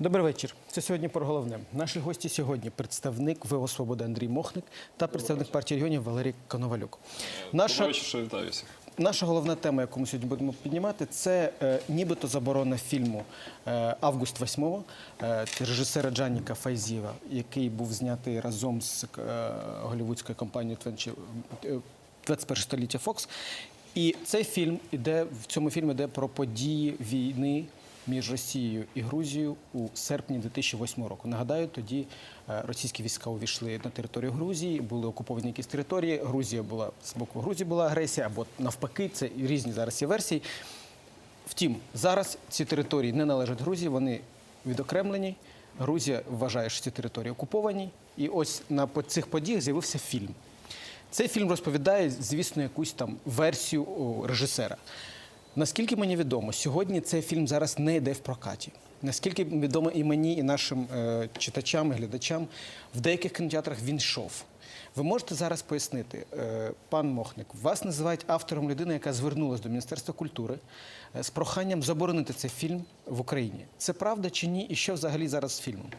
Добрий вечір. Це сьогодні про головне. Наші гості сьогодні представник ВО Свобода Андрій Мохник та представник партії регіонів Валерій Коновалюк. Наша, Доброго вечора, що вітаю всіх. наша головна тема, яку ми сьогодні будемо піднімати, це е, нібито заборона фільму е, Август 8 е, режисера Джаніка Файзіва, який був знятий разом з е, голівудською компанією 20, е, 21 століття Fox. І цей фільм іде в цьому фільмі йде про події війни між Росією і Грузією у серпні 2008 року. Нагадаю, тоді е, російські війська увійшли на територію Грузії, були окуповані якісь території. Грузія була з боку Грузії була агресія, або навпаки, це різні зараз є версії. Втім, зараз ці території не належать Грузії, вони відокремлені. Грузія вважає, що ці території окуповані. І ось на цих подіях з'явився фільм. Цей фільм розповідає, звісно, якусь там версію режисера. Наскільки мені відомо, сьогодні цей фільм зараз не йде в прокаті. Наскільки відомо і мені, і нашим е, читачам, і глядачам, в деяких кінотеатрах він йшов. Ви можете зараз пояснити, е, пан Мохник, вас називають автором людини, яка звернулася до Міністерства культури е, з проханням заборонити цей фільм в Україні. Це правда чи ні? І що взагалі зараз з фільмом?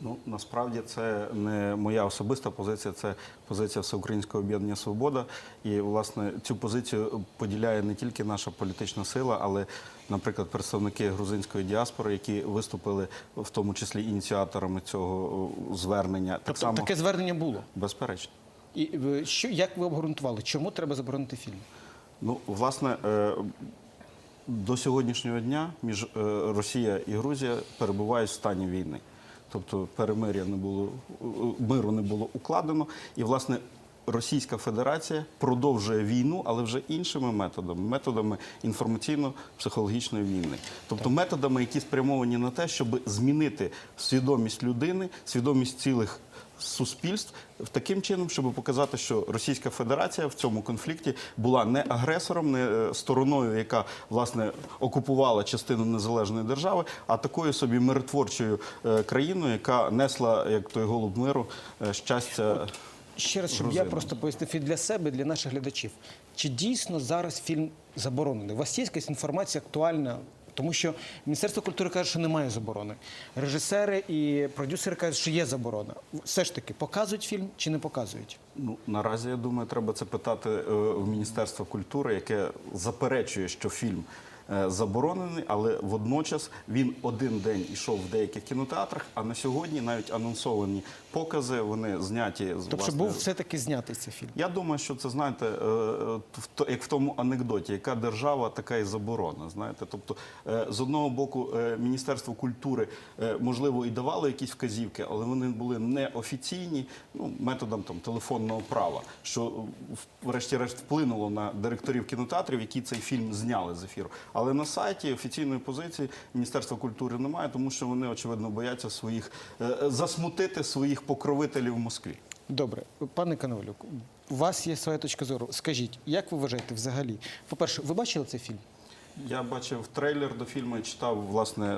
Ну насправді це не моя особиста позиція, це позиція Всеукраїнського об'єднання Свобода. І власне цю позицію поділяє не тільки наша політична сила, але, наприклад, представники грузинської діаспори, які виступили в тому числі ініціаторами цього о, звернення. Так Тобто само таке звернення було. безперечно. І е, що як ви обґрунтували, чому треба заборонити фільм? Ну, власне, е, до сьогоднішнього дня між е, Росія і Грузія перебувають в стані війни. Тобто перемир'я не було миру не було укладено, і власне. Російська Федерація продовжує війну, але вже іншими методами. Методами інформаційно-психологічної війни, тобто методами, які спрямовані на те, щоб змінити свідомість людини, свідомість цілих суспільств таким чином, щоб показати, що Російська Федерація в цьому конфлікті була не агресором, не е, стороною, яка власне окупувала частину незалежної держави, а такою собі миротворчою е, країною, яка несла як той голуб миру е, щастя. Ще раз, щоб я просто пояснив і для себе, і для наших глядачів. Чи дійсно зараз фільм заборонений? У вас є якась інформація актуальна? Тому що Міністерство культури каже, що немає заборони. Режисери і продюсери кажуть, що є заборона. Все ж таки, показують фільм чи не показують? Ну наразі я думаю, треба це питати е, в Міністерства культури, яке заперечує, що фільм. е, Заборонений, але водночас він один день ішов в деяких кінотеатрах. А на сьогодні навіть анонсовані покази вони зняті з Тобто власне, був все-таки знятий цей фільм. Я думаю, що це знаєте, е, як в тому анекдоті, яка держава, така і заборона. Знаєте, тобто, е, з одного боку, е, Міністерство культури можливо і давало якісь вказівки, але вони були неофіційні, ну методом там телефонного права, що врешті-решт вплинуло на директорів кінотеатрів, які цей фільм зняли з ефіру. Але на сайті офіційної позиції Міністерства культури немає, тому що вони очевидно бояться своїх засмутити своїх покровителів в Москві. Добре, пане Кановалюк, у вас є своя точка зору. Скажіть, як ви вважаєте взагалі? По-перше, ви бачили цей фільм? Я бачив трейлер до фільму і читав власне. е, е,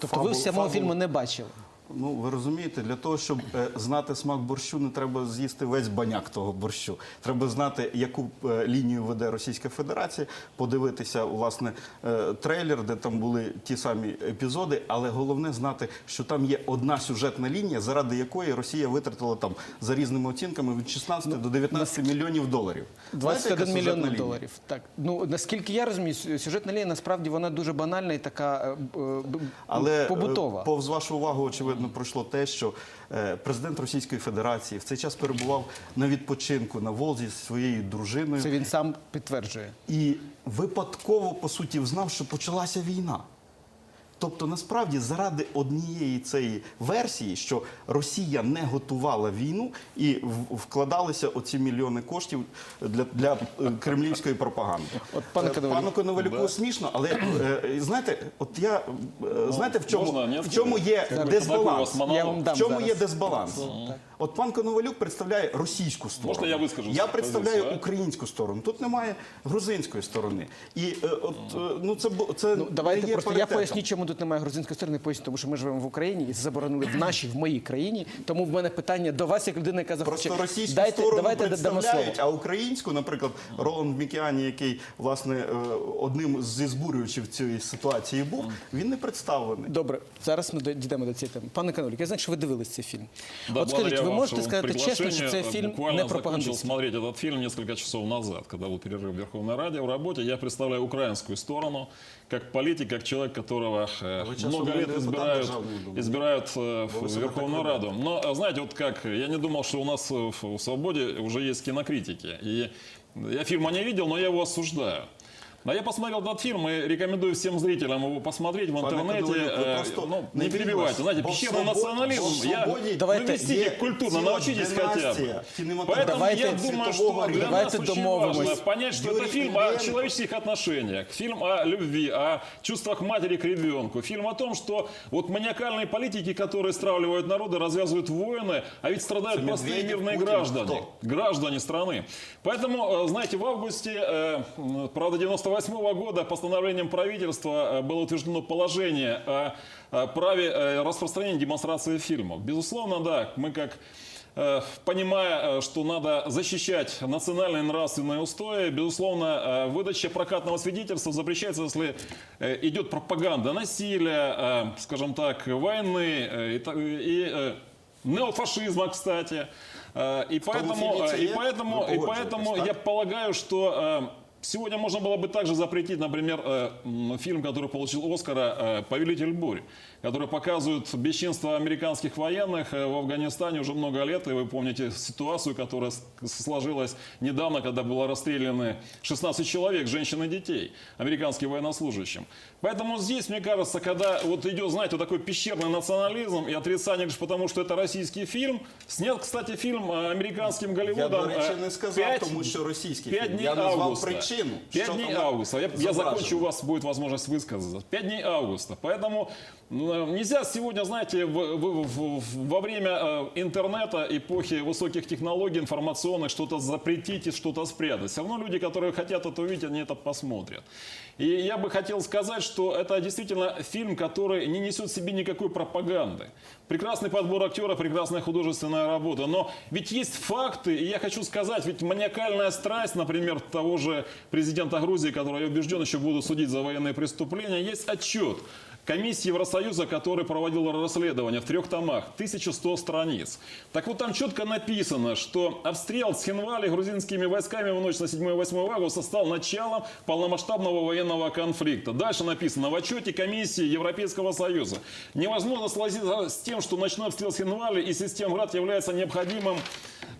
Тобто фабул- ви самого фабул- фільму не бачили? Ну ви розумієте, для того, щоб е, знати смак борщу, не треба з'їсти весь баняк того борщу. Треба знати, яку е, лінію веде Російська Федерація, подивитися власне е, трейлер, де там були ті самі епізоди. Але головне знати, що там є одна сюжетна лінія, заради якої Росія витратила там за різними оцінками від 16 до 19 мільйонів доларів. Знаєте, яка 21 мільйон доларів. Так ну наскільки я розумію, сюжетна лінія насправді вона дуже банальна і така е, е, Але побутова. повз вашу увагу, очевидно, пройшло те, що е, президент Російської Федерації в цей час перебував на відпочинку на Волзі зі своєю дружиною Це він сам підтверджує. і випадково, по суті, взнав, що почалася війна. Тобто, насправді, заради однієї цієї версії, що Росія не готувала війну і вкладалися оці мільйони коштів для, для е, кремлівської пропаганди. От, пане Е, пану Коновалюку смішно, але е, знаєте, от я знаєте, в чому, можна, в чому є Такий дисбаланс? Я вам дам В чому зараз. є дисбаланс? От пан Коновалюк представляє російську сторону. Можна я вискажу Я представляю позицію, а? українську сторону. Тут немає грузинської сторони. І от ну це це Ну давайте не є просто я поясню, чому тут немає грузинської сторони, поясню, тому що ми живемо в Україні і це заборонили в нашій, в моїй країні. Тому в мене питання до вас, як людина, яка захоче. Просто російську дайте, сторону давайте дамо слово. представляють, а українську, наприклад, Роланд Мікіані, який власне е, одним зі збурювачів цієї ситуації був, він не представлений. Добре, зараз ми до- дійдемо до цієї теми. Пане Канолік, я знаю, що ви дивились цей фільм. Да, От скажіть, благодаря ви можете вашему сказати чесно, що приглашению, цей фільм буквально не закончил пропагандистський? смотреть этот фильм несколько часов назад, когда был перерыв в Верховной Раде в работе. Я представляю украинскую сторону, как политик, как человек, которого э, вы сейчас много уже лет депутат избирают, избирают э, в Верховную Раду. Но, э, знаете, вот как, я не думал, что у нас э, в в «Свободе» уже есть кинокритики. И я фильма не видел, но я его осуждаю. А я посмотрел этот фильм и рекомендую всем зрителям его посмотреть в Пане интернете. Кадолюк, ви Э, просто ну, не не перебивайте. вірте. Знаете, Бо в пещерный «Свободі- национализм. бо в Я, «Свободі» Давайте, вы вести є культурно, ціла научитесь хотя династія бы. кінематографії Поэтому Давайте я думаю, світового что для рівня. Давайте нас очень домовимось. важно понять, что Юрий это фильм о Ильенко. человеческих отношениях, фильм о любви, о чувствах матери к ребенку, фильм о том, что вот маниакальные политики, которые стравливают народы, развязывают войны, а ведь страдают Это простые Медведев, мирные Путин, граждане, кто? граждане страны. Поэтому, э, знаете, в августе, э, м, правда, 98 года постановлением правительства э, было утверждено положение о праве э, распространения демонстрации фильмов. Безусловно, да, мы как э, Понимая, что надо защищать национальные нравственные устои, безусловно, выдача прокатного свидетельства запрещается, если идет пропаганда насилия, скажем так, войны и, неофашизма, кстати. И поэтому, и поэтому, и поэтому я полагаю, что сегодня можно было бы также запретить, например, э, м, фильм, который получил Оскара э, «Повелитель бурь», который показывает бесчинство американских военных э, в Афганистане уже много лет. И вы помните ситуацию, которая с- сложилась недавно, когда было расстреляны 16 человек, женщин и детей, американским военнослужащим. Поэтому здесь, мне кажется, когда вот идет, знаете, вот такой пещерный национализм и отрицание лишь потому, что это российский фильм, снят, кстати, фильм э, американским Я, Голливудом. до речі, э, не сказав, пять- тому що російський Пять фільм. дней Я назвав августа. Пять що дней там августа. Я, я закончу, у вас будет возможность высказаться. Пять дней августа. Поэтому ну, нельзя сегодня, знаете, в- в- в- во время э, интернета, эпохи высоких технологий информационных что-то запретить и что-то спрятать. Все равно люди, которые хотят это увидеть, они это посмотрят. И я бы хотел сказать, что это действительно фильм, который не несет в себе никакой пропаганды. Прекрасный подбор актера, прекрасная художественная работа. Но ведь есть факты, и я хочу сказать, ведь маниакальная страсть, например, того же президента Грузии, который, я убежден, еще будут судить за военные преступления, есть отчет комиссии Евросоюза, который проводил расследование в трех томах, 1100 страниц. Так вот там четко написано, что обстрел с Хинвали грузинскими войсками в ночь на 7-8 августа стал началом полномасштабного военного конфликта. Дальше написано в отчете комиссии Европейского Союза. Невозможно согласиться с тем, что ночной обстрел с Хинвали и систем ГРАД является необходимым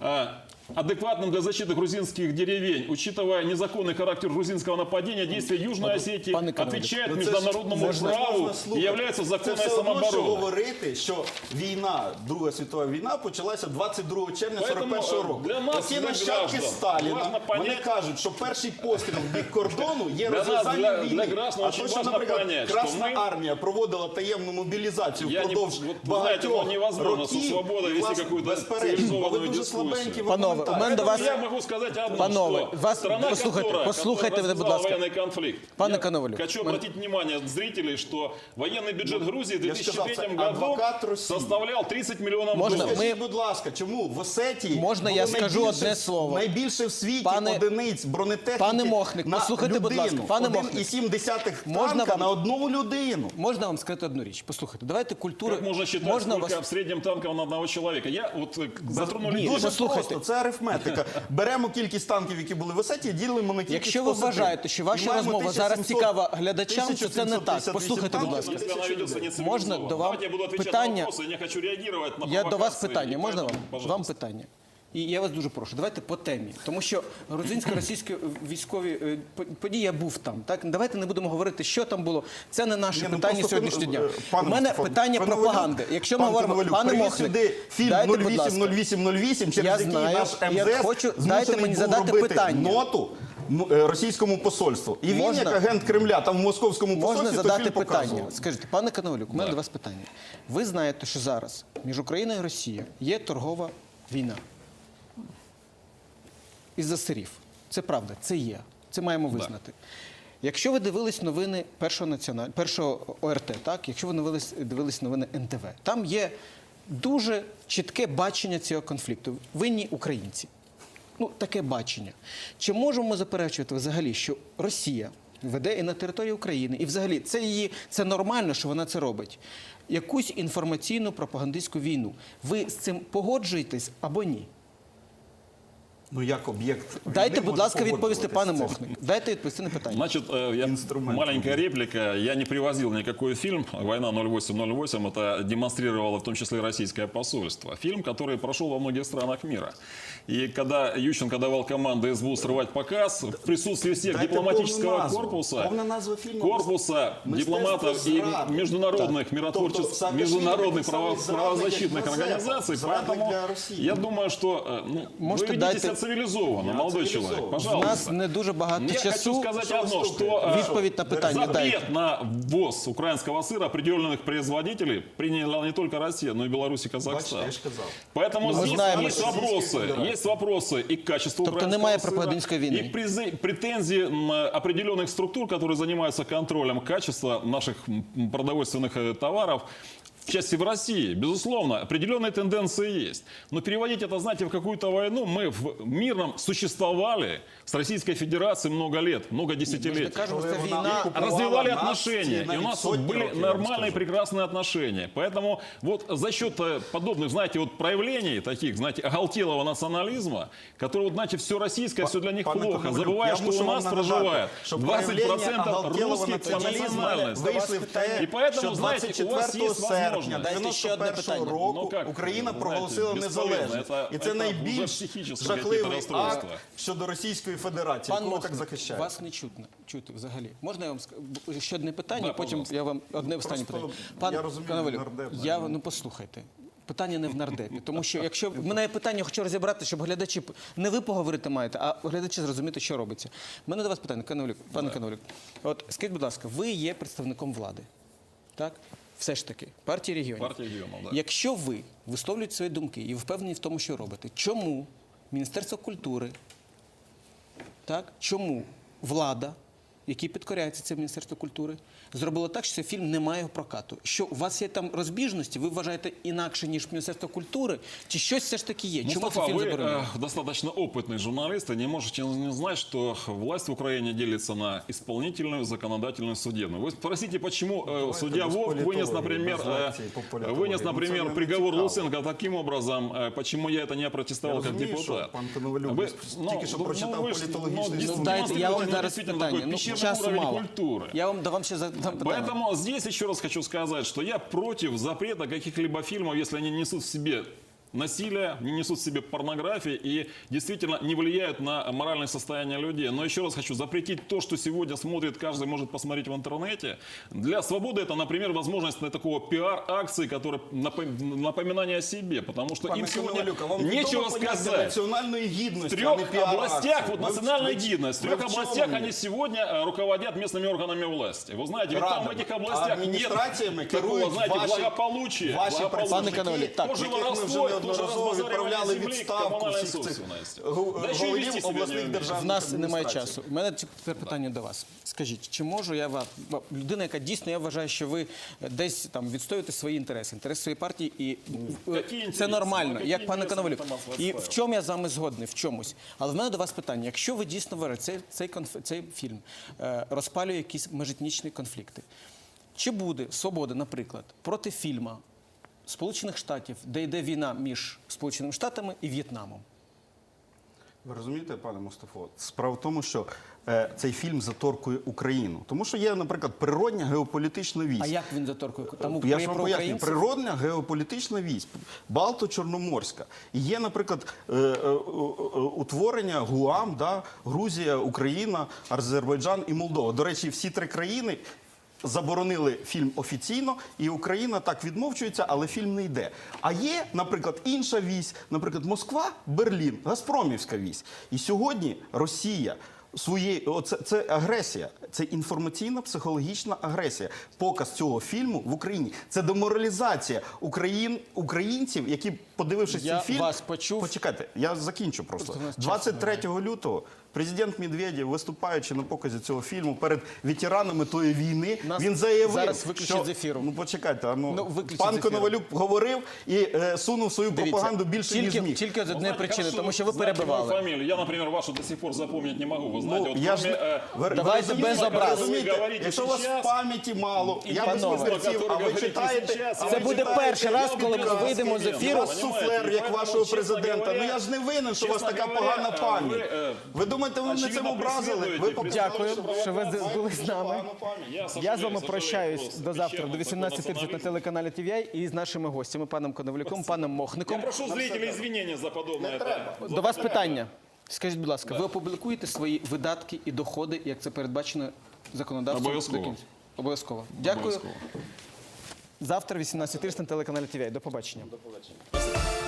а, адекватным для защиты грузинских деревень, учитывая незаконный характер грузинского нападения, действия Южной Осетии пане Коновалев, отвечает Ну, це ж- международному це ж праву можна и слухати. является Це законной все одно, що самообороной. говорити, що війна, Друга світова війна почалася 22 червня Поэтому, 41 е, року. для нас, Оці для нащадки граждан, Сталіна, важно вони понять- кажуть, що перший постріл в бік кордону є Для нас, розв'язання для- війни. для граждан а очень то, що, важно наприклад, понять, що Красна ми- армія проводила таємну мобілізацію Я не- впродовж вот, вы знаете, багатьох ну, невозможно со років. свободой І, вести власне, какую-то безперечно, бо ви цивілізовану дуже дискусію. слабенькі в Панове, у мене до аргументації. вас- Я могу сказать одно, Панове, что вас- страна, послухайте, которая, послухайте которая мене, будь ласка. развязала военный конфликт. Пане Я Коновалев, хочу мен- обратить внимание зрителей, что военный бюджет Грузии в я ж сказав, 2003 це году адвокат Росії. составлял 30 миллионов Можно долларов. Скажіть, Ми- будь ласка, чому в Осетії Можна було я скажу найбільше- одне слово? Найбільше в світі Пане- одиниць бронетехніки Пане Мохник, на послухайте, будь людину. ласка. Пане Мохник. 1,7 Можна танка вам- на одну людину. Можна вам сказати одну річ? Послухайте, давайте культуру. Как можно считать, можна сколько вас... в среднем танков на одного человека? Я вот э, затронули Ні, Дуже послухайте. просто, це арифметика. Беремо кількість танків, які були в Осетії, ділимо на кількість Якщо ви вважаєте, що ваша маємо розмова зараз 1700 цікава глядачам, то це не так. 1758 Послухайте, будь ласка. Можна. Можно до вам Давайте я буду отвечать питання? на вопросы, я не хочу реагировать на Я до вас провокации, питання. Можна вам? поэтому, Вам пожалуйста. питання. І я вас дуже прошу, давайте по темі. Тому що грузинсько-російські військові е, події я був там. Так давайте не будемо говорити, що там було. Це не наше Ні, ну, питання просто, сьогоднішнього дня. е, пане У мене Мустафа, питання пане пропаганди. Якщо ми пане говоримо, пане Мохник, сюди фільм дайте, будь ласка. 080808, через Я який знаю, наш я хочу- дайте мені задати питання. ноту е, російському посольству. І він, Можна? як агент Кремля, там в московському Можна посольстві, той задати фільм питання. показував. Скажіть, пане Кановалюк, у мене до вас питання. Ви знаєте, що зараз між Україною і Росією є торгова війна. Із-за сирів. Це правда, це є. Це маємо визнати. Якщо ви дивились новини першого національ... першого ОРТ, так якщо ви дивились, дивились новини НТВ, там є дуже чітке бачення цього конфлікту. Винні українці. Ну, таке бачення. Чи можемо ми заперечувати взагалі, що Росія веде і на території України, і взагалі це її це нормально, що вона це робить. Якусь інформаційну пропагандистську війну. Ви з цим погоджуєтесь або ні? Ну як об'єкт. Дайте, війни будь може ласка, відповісти, пане погоджуватися з цим? Мохник. Дайте відповісти на питання. Значит, э, я- Инструмент. маленькая реплика. Я не привозил никакой фильм «Война 0808». Это демонстрировало в том числе и российское посольство. Фильм, который прошел во многих странах мира. И когда Ющенко давал команды СБУ срывать показ, в присутствии всех Дайте дипломатического повну назву. корпуса, Повна назва фільму. корпуса дипломатов и зради. международных Так. миротворческих, Тобто Саакашвілі международных написали право- зрадник правозащитных як организаций. зрадник Поэтому для Росії. я думаю, что э, ну, Может, вы ведите дайте- себя цивилизованно, Я молодой цивилизован. человек. У Пожалуйста. нас не дуже багато Я хочу часу. сказать Что вы одно, стукаете? что э, Відповідь на питання запрет дайте. на ввоз украинского сыра определенных производителей приняла не только Россия, но и Беларусь и Казахстан. Бачите, я ж казав. Поэтому Мы здесь знаем есть это. вопросы, есть вопросы и к качеству Тобто украинского немає сыра, пропагандистської війни? и призи- претензии м, определенных структур, которые занимаются контролем качества наших м, продовольственных э, товаров. В части в России, безусловно, определенные тенденции есть. Но переводить это, знаете, в какую-то войну, мы в мирном существовали с Российской Федерацией много лет, много Ми ж не десятилетий кажемо, що Коли це вона війна. окупувала развивали нас, отношения. ці И у навіть нас сотні были років, я вам нормальные, скажу. прекрасные отношения. Поэтому вот за счет э, подобных, знаете, вот проявлений таких, знаете, оголтелого национализма, который, вот, знаете, все российское, все для них Пане плохо, Ковалюк, забывая, я что мушу у вам нас нагадати, проживает що 20% проявлення оголтілого русских по націоналізму национальности. вийшли в те, І поэтому, що знаєте, у вас 24 є серпня. Дайте ще одне 91 питання. року Ну, Україна проголосила незалежність. Це- І це це найбільш жахливий акт щодо Російської Федерації, Пан так захищаєте. вас не чутно чути взагалі. Можна я вам ще одне питання, Да, потім я вам одне останнє питання. я розумію, нардеп, я ну послухайте. Питання не в нардепі, тому що якщо в мене є питання, хочу розібрати, щоб глядачі не ви поговорити маєте, а глядачі зрозуміти, що робиться. У мене до вас питання, Коновалюк, пане Коновалюк. От скажіть, будь ласка, ви є представником влади, так? Все ж таки, партії регіонів. Партія регіонів, да. Якщо ви висловлюєте свої думки і впевнені в тому, що робите, чому Міністерство культури, так, чому влада, якій підкоряється це Міністерство культури, зробило так, що цей фільм не має прокату? Що у вас є там розбіжності? Ви вважаєте інакше, ніж Міністерство культури? Чи щось все ж таки є? Чому Мустафа, цей фільм вы заборонено? э, достаточно опытный журналист и не можете не знать, что власть в Украине делится на исполнительную, законодательную, судебную. Вы спросите, почему э, судья без Вовк вынес, политологии, например, без э, лекций по политологии. вынес, Ну, например, це не приговор цікаво. Луценко таким образом, э, почему я это не опротестовал Я как розумію, депутат. що пан Коновалюк Вы- тільки що прочитав вы ж- політологічний ну, суд. Ну, дайте, я вам демонстрируете зараз действительно питання. такой Ну, пещерный часу уровень мало. культуры. Я вам дам ще задам питання. Поэтому здесь еще раз хочу сказать, что я против запрета каких-либо фильмов, если они несут в себе насилие, не несут в себе порнографии и действительно не влияют на моральное состояние людей. Но еще раз хочу запретить то, что сегодня смотрит, каждый может посмотреть в интернете. Для свободы это, например, возможность на такого пиар-акции, которая напом- напоминание о себе, потому что Пане им сегодня Коновалюк, а вам нечего відомо поняття сказать. національної В гідності, трех а не піар-акції? областях, вот Ви- национальная ви- гидность, в ви трех в чому областях ні? они сегодня э, руководят местными органами власти. Вы знаете, ведь там в Радами. этих областях А адміністраціями нет такого, керують знаете, ваші- благополучия. Ваші благополучия. Пане представники, Коновалюк, так, Тоже неодноразово відправляли відставку всіх цих голів обласних державних В нас немає часу. У мене тепер питання до вас. Скажіть, чи можу я вам людина, яка дійсно я вважаю, що ви десь там відстоюєте свої інтереси, інтереси своєї партії, і е, це нормально, як пане Коновалюк. вас І в чому я з вами згодний? В чомусь. Але в мене до вас питання: якщо ви дійсно вважаєте, цей, цей, конф... цей фільм е, розпалює якісь межетнічні конфлікти, чи буде свобода, наприклад, проти фільма Сполучених Штатів, де йде війна між Сполученими Штатами і В'єтнамом? Ви розумієте, пане Мустафо? Справа в тому, що е, цей фільм заторкує Україну. Тому що є, наприклад, природня геополітична вісь. А як він заторкує? Там Я ж вам українців? природна геополітична вісь, Балто-Чорноморська. І є, наприклад, е, е, е, утворення ГУАМ, да, Грузія, Україна, Азербайджан і Молдова. До речі, всі три країни. Заборонили фільм офіційно, і Україна так відмовчується, але фільм не йде. А є, наприклад, інша вісь, наприклад, Москва, Берлін, Газпромівська вісь. І сьогодні Росія своєї оце це агресія, це інформаційна психологічна агресія. Показ цього фільму в Україні це деморалізація україн, українців, які, подивившись Я цей фільм, вас почув. Почекайте, я закінчу просто. Просто у нас часу 23 лютого Президент Медведєв, виступаючи на показі цього фільму перед ветеранами тої війни, Нас він заявив, зараз виключать що... з ефіру. Ну почекайте, а ну, Ну, виключать пан з ефіру. Коновалюк говорив і е, сунув свою Дивіться, пропаганду більше тільки, ніж міг. тільки з Вы однієї знаете, причини, хорошо, тому що ви знаете мою перебивали. фамилию. Я, например, вашу до сих пор запомнить не могу. Вы знаете, Ну, вот я ж кроме, не... э, ви, ви Давайте розумієте, без ви образ. розумієте, Ви говорите Якщо у вас сейчас, пам'яті мало, я без панове. мізерців, а ви Говорите читаєте, сейчас, а Це ви буде читаєте перший раз, коли ми прекрасні. вийдемо з У ефіру. вас суфлер, як Поэтому, вашого честно президента. говоря, Ну я ж не винен, що у вас честно така говоря, погана е, пам'ять. ви, е, Ви думаєте, ви мене цим образили? Ви Дякую, що ви були з нами. Я, Я з вами прощаюсь до завтра, до Пещерного 18.30 на телеканалі TVI і з нашими гостями, паном Коновалюком, паном Я Мохником. прошу зрителей извинения за подобное. это- До вас питання. Скажіть, будь ласка, ви опублікуєте свої видатки і доходи, як це передбачено законодавством? Обов'язково. Обов'язково. Дякую. Завтра 18.30 на телеканалі TVI. До побачення. До побачення.